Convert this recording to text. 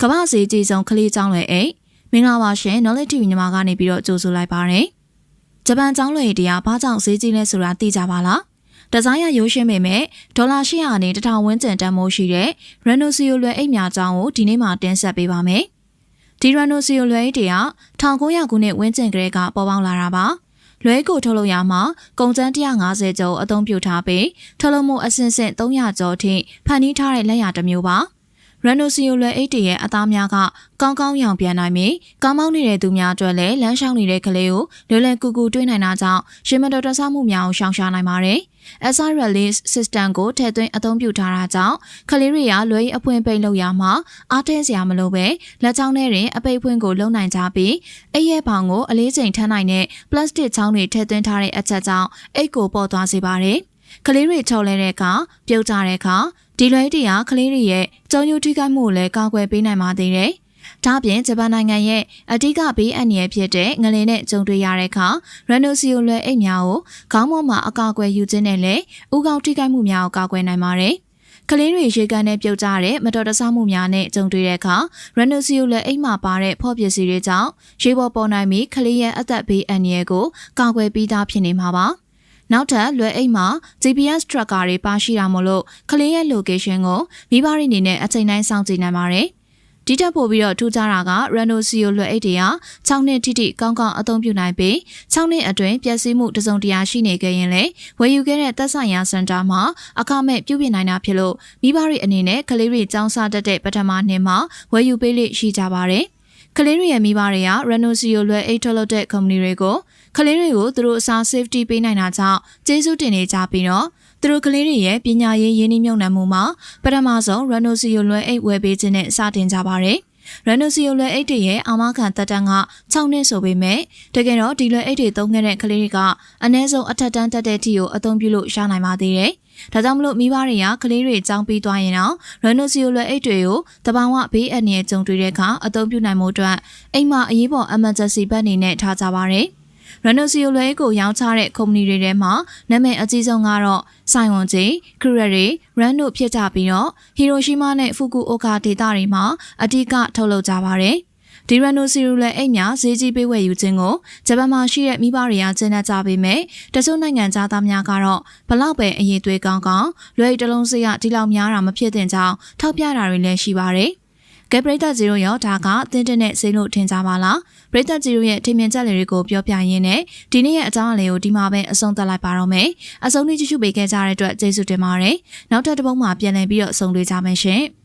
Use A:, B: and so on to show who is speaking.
A: ကမ္ဘာစီကြီးဆုံးကလေးကျောင်းလွယ်အိတ်မင်္ဂလာပါရှင် Knowledge TV ညီမကနေပြီးတော့ကြိုဆိုလိုက်ပါရယ်ဂျပန်ကျောင်းလွယ်တရားဘာကြောင့်ဈေးကြီးလဲဆိုတာသိကြပါလားဒီဇိုင်းရရိုးရှင်းပေမဲ့ဒေါ်လာ800နဲ့1000ဝန်းကျင်တန်မိုးရှိတဲ့ Renosio လွယ်အိတ်များကျောင်းကိုဒီနေ့မှတင်ဆက်ပေးပါမယ်ဒီ Renosio လွယ်အိတ်တွေက1900ခုနှစ်ဝန်းကျင်ကလေးကပေါ်ပေါက်လာတာပါလွဲကိုထုတ်လုပ်ရမှာကုန်ကျန်း150ကျော်အသုံးပြုထားပြီးထုတ်လုပ်မှုအဆင့်ဆင့်300ကျော်ထိဖန်တီးထားတဲ့လက်ရာတစ်မျိုးပါ ရန်နိုစီယိုလွယ်အိတ်တရဲ့အသားများကကောင်းကောင်းရောင်ပြန်နိုင်ပြီးကောင်းမောင်းနေတဲ့သူများအတွက်လည်းလမ်းလျှောက်နေတဲ့ကလေးကိုလွယ်လွယ်ကူကူတွေ့နိုင်တာကြောင့်ရှင်မတော်တဆမှုများကိုရှောင်ရှားနိုင်ပါတယ်။ SI release system ကိုထည့်သွင်းအသုံးပြုထားတာကြောင့်ကလေးတွေကလွယ်အဖွင့်ပိတ်လုပ်ရမှာအားတင်းစရာမလိုပဲလက်ချောင်းထဲတွင်အပိတ်ဖွင့်ကိုလုံနိုင်ကြပြီးအိပ်ရဲ့ဘောင်ကိုအလေးချိန်ထမ်းနိုင်တဲ့ပလတ်စတစ်ချောင်းတွေထည့်သွင်းထားတဲ့အချက်ကြောင့်အိတ်ကိုပေါ်သွားစေပါတယ်။ကလေးတွေချုပ်လဲတဲ့အခါပြုတ်ကြတဲ့အခါ ဒီလွယ်တရာကလေးတွေရဲ့ကြောင်ယူထိခိုက်မှုကိုလည်းကာကွယ်ပေးနိုင်ပါသေးတယ်။ဒါ့အပြင်ဂျပန်နိုင်ငံရဲ့အဓိကဘေးအန္တရာယ်ဖြစ်တဲ့ငလင်နဲ့ကြုံတွေ့ရတဲ့အခါရန်နိုစီယိုလွယ်အိတ်များကိုခေါင်းပေါ်မှာအကာအကွယ်ယူခြင်းနဲ့လည်းဥကောက်ထိခိုက်မှုများကိုကာကွယ်နိုင်ပါတယ်။ကလေးတွေရေကန်နဲ့ပြုတ်ကြတဲ့မတော်တဆမှုများနဲ့ကြုံတွေ့တဲ့အခါရန်နိုစီယိုလက်အိမ်မှာပါတဲ့ဖော့ပစ္စည်းတွေကြောင့်ရေပေါ်ပေါ်နိုင်ပြီးကလေးရဲ့အသက်ဘေးအန္တရာယ်ကိုကာကွယ်ပြီးသားဖြစ်နေမှာပါ။ နောက်ထပ်လွယ်အိတ်မှာ GPS tracker တွေပါရှိတာမို့လို့ကလေးရဲ့ location ကိုမိဘတွေအနေနဲ့အချိန်တိုင်းစောင့်ကြည့်နိုင်ပါတယ်။ဒီတက်ပို့ပြီးတော့ထူးခြားတာက Renault Sio လွယ်အိတ်တွေက6နှစ်ထိထိကောင်းကောင်းအသုံးပြုနိုင်ပြီး6နှစ်အတွင်းပျက်စီးမှုတစုံတရာရှိနေခဲ့ရင်လည်းဝယ်ယူခဲ့တဲ့သက်ဆိုင်ရာစင်တာမှာအခမဲ့ပြုပြင်နိုင်တာဖြစ်လို့မိဘတွေအနေနဲ့ကလေးတွေចောင်းစားတတ်တဲ့ပထမနှစ်မှာဝယ်ယူပေးလိရှိကြပါတယ်။ကလေးတွေရဲ့မိဘတွေက Renosio လွယ်အိတ်ထုတ်လုပ်တဲ့ company တွေကို ကလေးတွေကိုသူတို့အစား safety ပေးနိုင်တာကြောင့်ကျေးဇူးတင်နေကြပြီးတော့သူတို့ကလေးတွေရဲ့ပညာရေးရင်းနှီးမြှုပ်နှံမှုမှာပထမဆုံး Renosio လွယ်အိတ်ဝယ်ပေးခြင်းနဲ့စတင်ကြပါတယ်။ Renosio လွယ်အိတ်တွေရဲ့အာမခံတက်တန်းက6နှစ်ဆိုပေမဲ့တကယ်တော့ဒီလွယ်အိတ်တွေသုံးခဲ့တဲ့ကလေးတွေကအနည်းဆုံးအထက်တန်းတက်တဲ့အထိကိုအသုံးပြုလို့ရနိုင်ပါသေးတယ်။ဒါကြောင့်မလို့မိဘတွေကကလေးတွေကြောင်းပြီးသွားရင်တော့ရနိုစီယိုလွယ်အိတ်တွေကိုတဘာဝဘေးအန္တရာယ်ကြုံတွေ့တဲ့အခါအသုံးပြုနိုင်မှုအတွက်အိမ်မှာအရေးပေါ် emergency ဘက်အနေနဲ့ထားကြပါရယ်ရနိုစီ ယိုလွယ်ကိုရောင်းချတဲ့ကုမ္ပဏီတွေထဲမှာနာမည်အကြီးဆုံးကတော့ဆိုင်ဝန်ဂျီခရရရီရန်တို့ဖြစ်ကြပြီးတော့ဟီရိုရှီမာနဲ့ဖူကူအိုကာဒေသတွေမှာအဓိကထုတ်လုပ်ကြပါတယ်။ဒီရနိုစီရူလည်းအိတ်များဈေးကြီးပေးဝယ်ယူခြင်းကိုဂျပန်မှာရှိတဲ့မိဘတွေကကျင်းနေကြပေမဲ့တချို့နိုင်ငံသားများကတော့ဘလောက်ပဲအရေးသွေးကောင်းကောင်းလွယ်တလုံးစရဒီလောက်များတာမဖြစ်သင့်ကြောင်းထောက်ပြတာတွေလည်းရှိပါတယ်။ ကဲပရိသတ်0ရောဒါကအသင်းတက်နဲ့စိလို့ထင်ကြပါလားပရိသတ်0ရဲ့ထင်မြင်ချက်တွေကိုပြောပြရင်းနဲ့ဒီနေ့ရဲ့အကြောင်းအလေးကိုဒီမှာပဲအဆုံးသတ်လိုက်ပါတော့မယ်အဆုံးထိကြည့်ရှုပေးခဲ့ကြတဲ့အတွက်ကျေးဇူးတင်ပါတယ်နောက်ထပ်တစ်ပုဒ်မှာပြန်လည်ပြီးတော့အဆုံးတွေ့ကြမယ်ရှင်။